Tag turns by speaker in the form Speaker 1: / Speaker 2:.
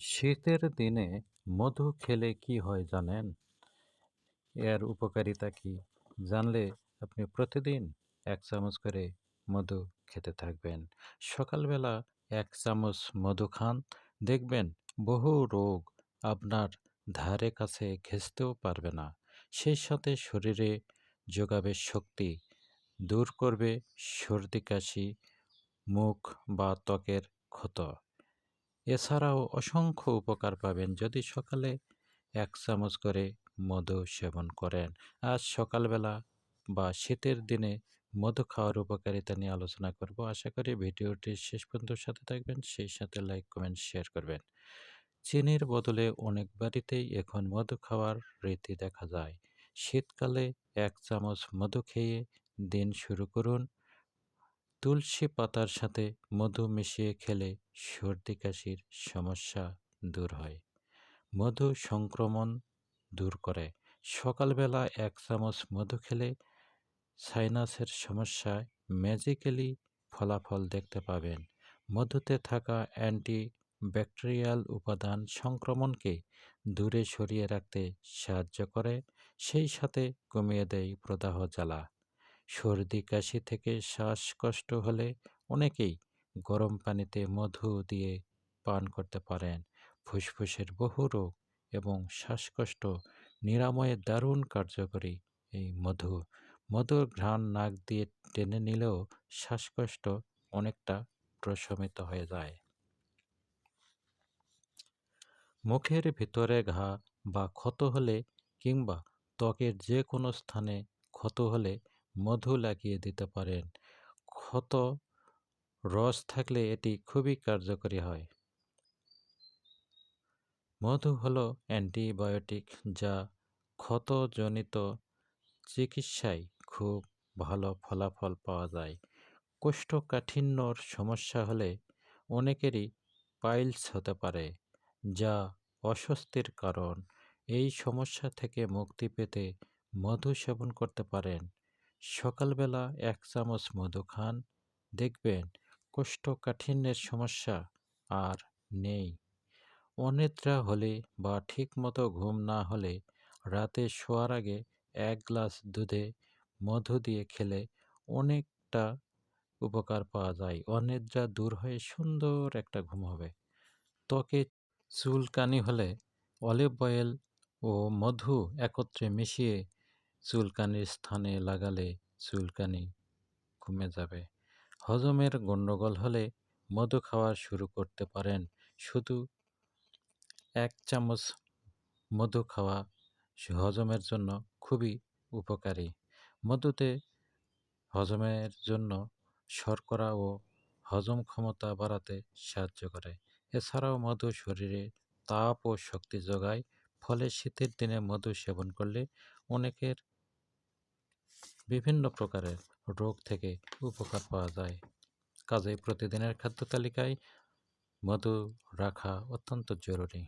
Speaker 1: শীতের দিনে মধু খেলে কি হয় জানেন? এর উপকারিতা কি? জানলে আপনি প্রতিদিন এক চামচ করে মধু খেতে থাকবেন। সকালবেলা এক চামচ মধু খান, দেখবেন বহু রোগ আপনার ধারে কাছে ঘেঁষতেও পারবে না। সেই সাথে শরীরে যোগাবে শক্তি, দূর করবে সর্দি কাশি, মুখ বা ত্বকের ক্ষত। এছাড়াও অসংখ্য উপকার পাবেন যদি সকালে এক চামচ করে মধু সেবন করেন। আজ সকালবেলা বা শীতের দিনে মধু খাওয়ার উপকারিতা নিয়ে আলোচনা করব। আশা করি ভিডিওটি শেষ পর্যন্ত সাথে থাকবেন, সেই সাথে লাইক, কমেন্ট, শেয়ার করবেন। চিনির বদলে অনেক বাড়িতেই এখন মধু খাওয়ার রীতি দেখা যায়। শীতকালে এক চামচ মধু খেয়ে দিন শুরু করুন। তুলসী পাতার সাথে মধু মিশিয়ে খেলে সর্দি কাশির সমস্যা দূর হয়। মধু সংক্রমণ দূর করে। সকালবেলা এক চামচ মধু খেলে সাইনাসের সমস্যায় ম্যাজিক্যালি ফলাফল দেখতে পাবেন। মধুতে থাকা অ্যান্টি ব্যাকটেরিয়াল উপাদান সংক্রমণকে দূরে সরিয়ে রাখতে সাহায্য করে, সেই সাথে কমিয়ে দেয় প্রদাহ জ্বালা। সর্দি, কাশি থেকে শ্বাসকষ্ট হলে অনেকেই গরম পানিতে মধু দিয়ে পান করতে পারেন। ফুসফুসের বহু রোগ এবং শ্বাসকষ্ট নিরাময়ে দারুণ কার্যকরী এই মধু। মধুর ঘ্রাণ নাক দিয়ে টেনে নিলেও শ্বাসকষ্ট অনেকটা প্রশমিত হয়ে যায়। মুখের ভিতরে ঘা বা ক্ষত হলে কিংবা ত্বকের যে কোনো স্থানে ক্ষত হলে মধু লাগিয়ে দিতে পারেন। ক্ষত, রস থাকলে এটি খুবই কার্যকরী হয়। মধু হলো অ্যান্টিবায়োটিক যা ক্ষতজনিত চিকিৎসায় খুব ভালো ফলাফল পাওয়া যায়। কোষ্ঠকাঠিন্যর সমস্যা হলে অনেকেরই পাইলস হতে পারে যা অস্বস্তির কারণ। এই সমস্যা থেকে মুক্তি পেতে মধু সেবন করতে পারেন। সকালবেলা এক চামচ মধু খান। দেখবেন কোষ্ঠকাঠিন্যের সমস্যা আর নেই। অনিদ্রা হলে বা ঠিকমতো ঘুম না হলে রাতে শোয়ার আগে এক গ্লাস দুধে মধু দিয়ে খেলে অনেকটা উপকার পাওয়া যায়। অনিদ্রা দূর হয়ে সুন্দর একটা ঘুম হবে। ত্বকে চুলকানি হলে অলিভ অয়েল ও মধু একত্রে মিশিয়ে চুলকানির স্থানে লাগালে চুলকানি কমে যাবে। হজমের গণ্ডগোল হলে মধু খাওয়া শুরু করতে পারেন। শুধু এক চামচ মধু খাওয়া হজমের জন্য খুবই উপকারী। মধুতে হজমের জন্য শর্করা ও হজম ক্ষমতা বাড়াতে সাহায্য করে। এছাড়াও মধু শরীরে তাপ ও শক্তি যোগায়। ফলে শীতের দিনে মধু সেবন করলে অনেকের বিভিন্ন প্রকারের রোগ থেকে উপকার পাওয়া যায়। কাজেই প্রতিদিনের খাদ্য তালিকায় মধু রাখা অত্যন্ত জরুরি।